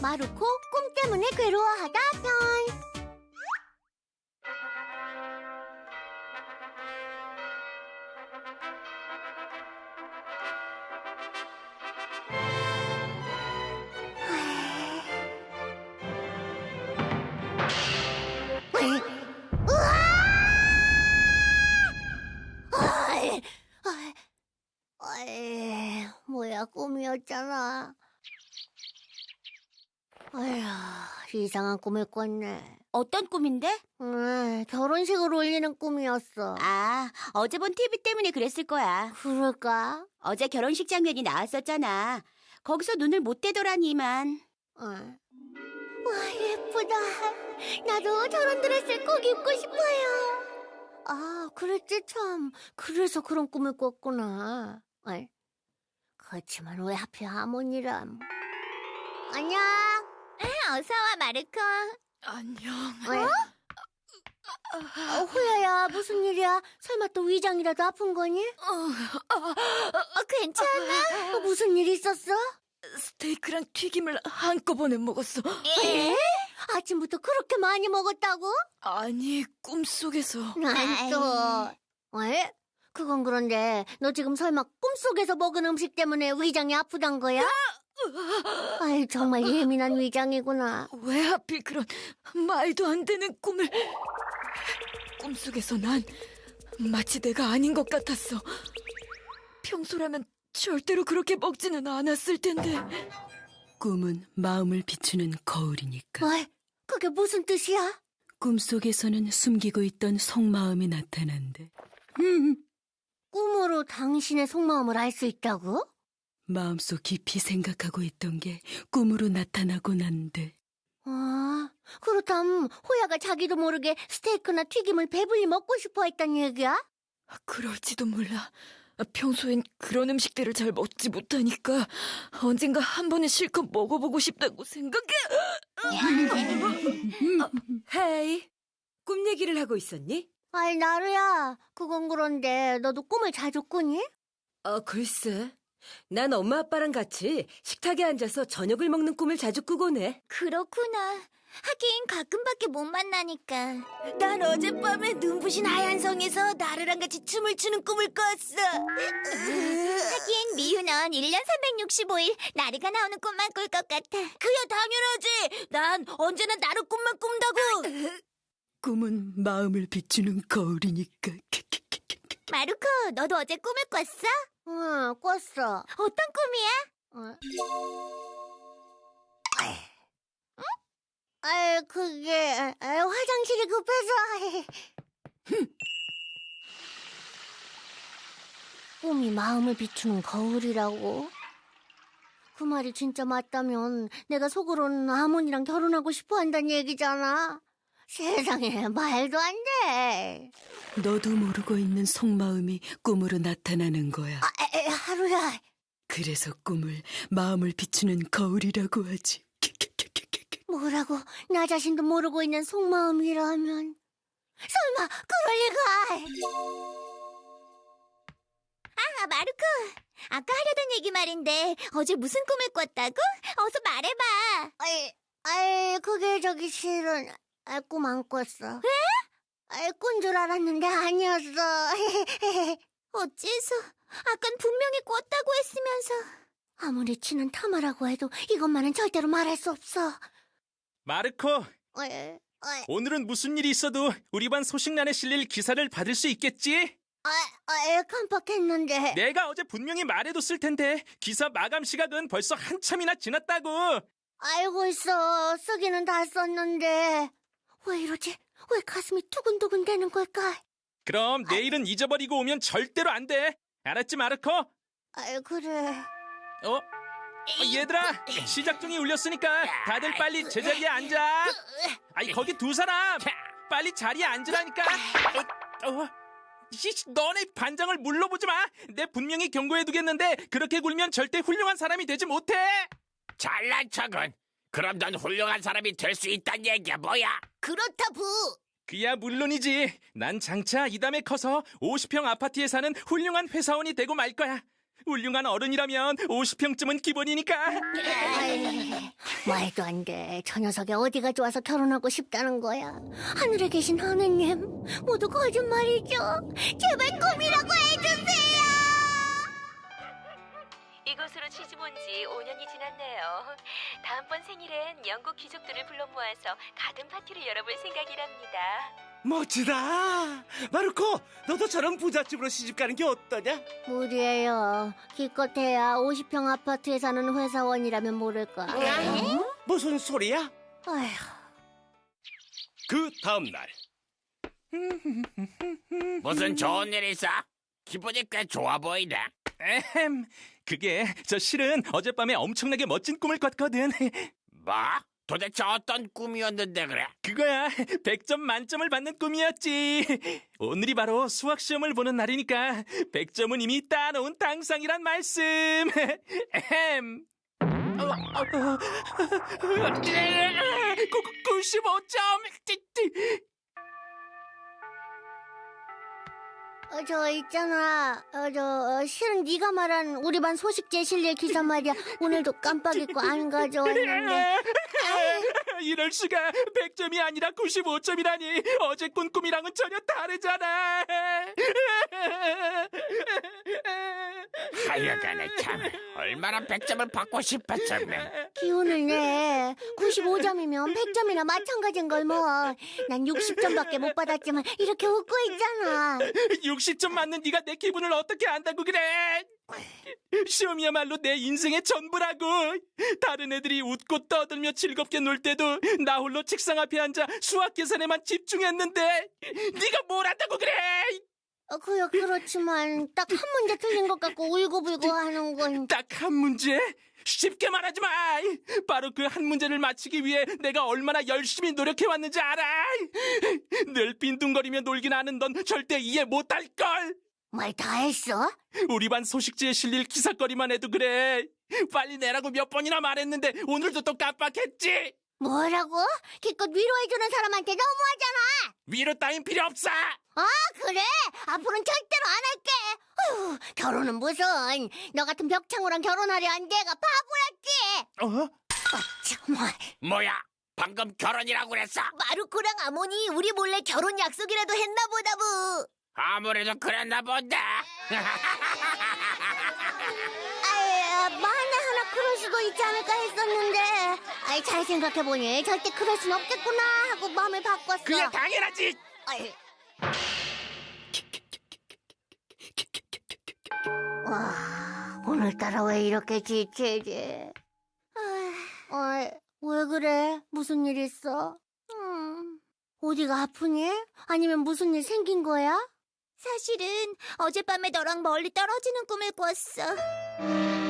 마루코 꿈 때문에 괴로워하다 편. 꿈이었잖아. 아휴, 이상한 꿈을 꿨네. 어떤 꿈인데? 음, 결혼식을 올리는 꿈이었어. 아, 어제 본 TV 때문에 그랬을 거야. 그럴까? 어제 결혼식 장면이 나왔었잖아. 거기서 눈을 못 떼더라니만. 어. 와, 예쁘다. 나도 저런 드레스 꼭 입고 싶어요. 아, 그랬지, 참. 그래서 그런 꿈을 꿨구나. 어이. 그렇지만 왜 하필 하모니람. 안녕. 어서 와, 마르코. 안녕. 왜? 어, 호야야, 무슨 일이야? 설마 또 위장이라도 아픈 거니? 어, 괜찮아? 어, 무슨 일 있었어? 스테이크랑 튀김을 한꺼번에 먹었어. 에? 아침부터 그렇게 많이 먹었다고? 아니, 꿈속에서. 난 또. 에? 그건 그런데 너 지금 설마 꿈속에서 먹은 음식 때문에 위장이 아프단 거야? 아이 정말 예민한 위장이구나. 왜 하필 그런 말도 안 되는 꿈을. 꿈속에서 난 마치 내가 아닌 것 같았어. 평소라면 절대로 그렇게 먹지는 않았을 텐데. 꿈은 마음을 비추는 거울이니까. 왜? 그게 무슨 뜻이야? 꿈속에서는 숨기고 있던 속마음이 나타난대. 꿈으로 당신의 속마음을 알 수 있다고? 마음속 깊이 생각하고 있던 게 꿈으로 나타나고 난데. 아, 그렇다면 호야가 자기도 모르게 스테이크나 튀김을 배불리 먹고 싶어 했단 얘기야? 그럴지도 몰라. 평소엔 그런 음식들을 잘 먹지 못하니까 언젠가 한 번은 실컷 먹어보고 싶다고 생각해. 헤이, 꿈 얘기를 하고 있었니? 아이, 나루야. 그건 그런데 너도 꿈을 자주 꾸니? 어, 글쎄. 난 엄마 아빠랑 같이 식탁에 앉아서 저녁을 먹는 꿈을 자주 꾸곤 해. 그렇구나. 하긴 가끔밖에 못 만나니까. 난 어젯밤에 눈부신 하얀 성에서 나르랑 같이 춤을 추는 꿈을 꿨어. 하긴 미유는 1년 365일 나르가 나오는 꿈만 꿀 것 같아. 그야 당연하지. 난 언제나 나르 꿈만 꾼다고. 꿈은 마음을 비추는 거울이니까. 마루코, 너도 어제 꿈을 꿨어? 응, 꿨어. 어떤 꿈이야? 응? 아, 그게 아, 화장실이 급해서. 꿈이 마음을 비추는 거울이라고? 그 말이 진짜 맞다면 내가 속으로는 아몬이랑 결혼하고 싶어 한다는 얘기잖아. 세상에 말도 안 돼. 너도 모르고 있는 속마음이 꿈으로 나타나는 거야. 아, 에, 에, 하루야. 그래서 꿈을 마음을 비추는 거울이라고 하지. 뭐라고 나 자신도 모르고 있는 속마음이라면 설마 그럴 리가 아 마르코 아까 하려던 얘기 말인데 어제 무슨 꿈을 꿨다고? 어서 말해봐 아이, 아이 그게 저기 실은 아, 꿈안 꿨어 왜? 아이 꾼줄 알았는데 아니었어 어째서 아깐 분명히 꿨다고 했으면서 아무리 친한 타마라고 해도 이것만은 절대로 말할 수 없어 마르코, 어이, 어이, 오늘은 무슨 일이 있어도 우리 반 소식란에 실릴 기사를 받을 수 있겠지? 아, 아, 깜빡했는데. 내가 어제 분명히 말해뒀을 텐데 기사 마감 시각은 벌써 한참이나 지났다고. 알고 있어. 쓰기는 다 썼는데. 왜 이러지? 왜 가슴이 두근두근 되는 걸까? 그럼 내일은 잊어버리고 오면 절대로 안 돼. 알았지, 마르코? 어? 아, 그래. 어, 얘들아, 시작종이 울렸으니까 다들 빨리 제자리에 앉아. 아이, 거기 두 사람! 빨리 자리에 앉으라니까. 어, 이, 너네 반장을 물러보지 마. 내 분명히 경고해두겠는데 그렇게 굴면 절대 훌륭한 사람이 되지 못해. 잘난 척은 그럼 넌 훌륭한 사람이 될 수 있단 얘기야 뭐야? 그렇다, 부! 그야 물론이지. 난 장차 이 담에 커서 50평 아파트에 사는 훌륭한 회사원이 되고 말 거야. 훌륭한 어른이라면 50평쯤은 기본이니까. 말도 안 돼. 저 녀석이 어디가 좋아서 결혼하고 싶다는 거야. 하늘에 계신 하느님, 모두 거짓말이죠. 제발 꿈이라고 해주세요. 지 5년이 지났네요. 다음번 생일엔 영국 귀족들을 불러 모아서 가든 파티를 열어볼 생각이랍니다. 멋지다. 마르코, 너도 저런 부잣집으로 시집 가는 게 어떠냐? 무리예요. 기껏해야 50평 아파트에 사는 회사원이라면 모를까. 무슨 소리야? 아휴, 그 다음 날 무슨 좋은 일 있어? 기분이 꽤 좋아 보이네. 에헴, 그게 저 실은 어젯밤에 엄청나게 멋진 꿈을 꿨거든. 뭐? 도대체 어떤 꿈이었는데 그래? 그거야, 100점 만점을 받는 꿈이었지. 오늘이 바로 수학 시험을 보는 날이니까 100점은 이미 따놓은 당상이란 말씀. 에헴. 어, 어, 어, 95점. 어, 저 있잖아. 어, 저 어, 실은 네가 말한 우리 반 소식제 실릴 기사 말이야. 오늘도 깜빡 잊고 안 가져왔는데. 이럴 수가 100점이 아니라 95점이라니 어제 꾼 꿈이랑은 전혀 다르잖아. 하여간에 참 얼마나 100점을 받고 싶었으면 기운을 내. 95점이면 100점이나 마찬가지인 걸 뭐. 난 60점밖에 못 받았지만 이렇게 웃고 있잖아. 60점 맞는 네가 내 기분을 어떻게 안다고 그래? 시험이야말로 내 인생의 전부라고. 다른 애들이 웃고 떠들며 즐겁게 놀 때도 나 홀로 책상 앞에 앉아 수학 계산에만 집중했는데 네가 뭘 한다고 그래? 어, 그야 그렇지만 딱 한 문제 틀린 것 같고 울고불고 하는 건. 딱 한 문제? 쉽게 말하지 마. 바로 그 한 문제를 맞히기 위해 내가 얼마나 열심히 노력해 왔는지 알아. 늘 빈둥거리며 놀긴 하는 넌 절대 이해 못할 걸. 말 다 했어? 우리 반 소식지에 실릴 기사거리만 해도 그래. 빨리 내라고 몇 번이나 말했는데 오늘도 또 깜빡했지. 뭐라고? 기껏 위로해주는 사람한테 너무하잖아. 위로 따윈 필요 없어. 아 그래? 앞으로는 절대로 안 할게. 어휴, 결혼은 무슨? 너 같은 벽창호랑 결혼하려 한 내가 바보였지. 어? 정말. 뭐야? 방금 결혼이라고 그랬어? 마루코랑 아모니 우리 몰래 결혼 약속이라도 했나 보다 부. 아무래도 그랬나 본데. 아이, 만에 하나 그럴 수도 있지 않을까 했었는데. 아이, 잘 생각해보니 절대 그럴 순 없겠구나 하고 마음을 바꿨어. 그게 당연하지. 아이. 와, 오늘따라 왜 이렇게 지치지? 아, 왜 그래? 무슨 일 있어? 음, 어디가 아프니? 아니면 무슨 일 생긴 거야? 사실은 어젯밤에 너랑 멀리 떨어지는 꿈을 꿨어.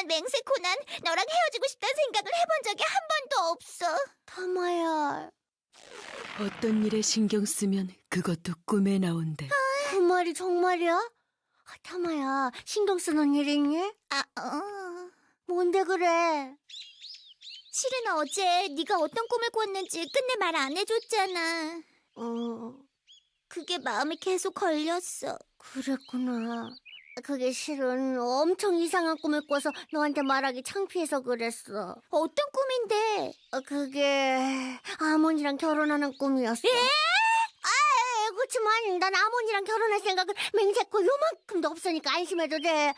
그치만 맹세코 난 너랑 헤어지고 싶다는 생각을 해본 적이 한 번도 없어. 타모야, 어떤 일에 신경 쓰면 그것도 꿈에 나온대. 그 말이 정말이야? 아, 타마야, 신경 쓰는 일 있니? 아, 어. 뭔데 그래? 실은 어제 네가 어떤 꿈을 꿨는지 끝내 말 안 해줬잖아. 어, 그게 마음에 계속 걸렸어. 그랬구나. 그게 실은 엄청 이상한 꿈을 꿔서 너한테 말하기 창피해서 그랬어. 어떤 꿈인데? 어, 그게 아몬이랑 결혼하는 꿈이었어. 예? 아, 그렇지만 난 아몬이랑 결혼할 생각은 맹세코 요만큼도 없으니까 안심해도 돼.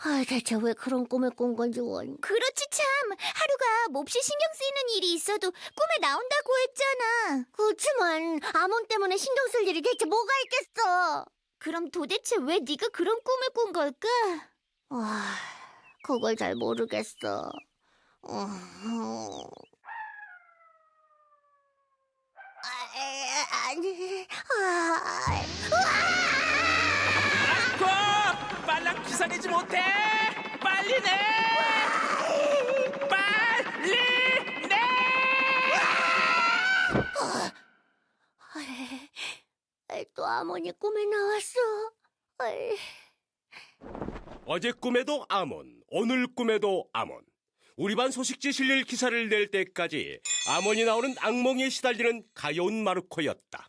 아, 대체 왜 그런 꿈을 꾼 건지 원. 그렇지 참. 하루가 몹시 신경 쓰이는 일이 있어도 꿈에 나온다고 했잖아. 그렇지만 아몬 때문에 신경 쓸 일이 대체 뭐가 있겠어? 그럼 도대체 왜 네가 그런 꿈을 꾼 걸까? 와, 그걸 잘 모르겠어. 어, 아, 아니, 아, 고! 빨랑 기사내지 못해. 빨리 내. 빨리 내. 아이, 또 아모니 꿈에 나왔어. 아이. 어제 꿈에도 아몬, 오늘 꿈에도 아몬. 우리 반 소식지 실릴 기사를 낼 때까지 아몬이 나오는 악몽에 시달리는 가여운 마르코였다.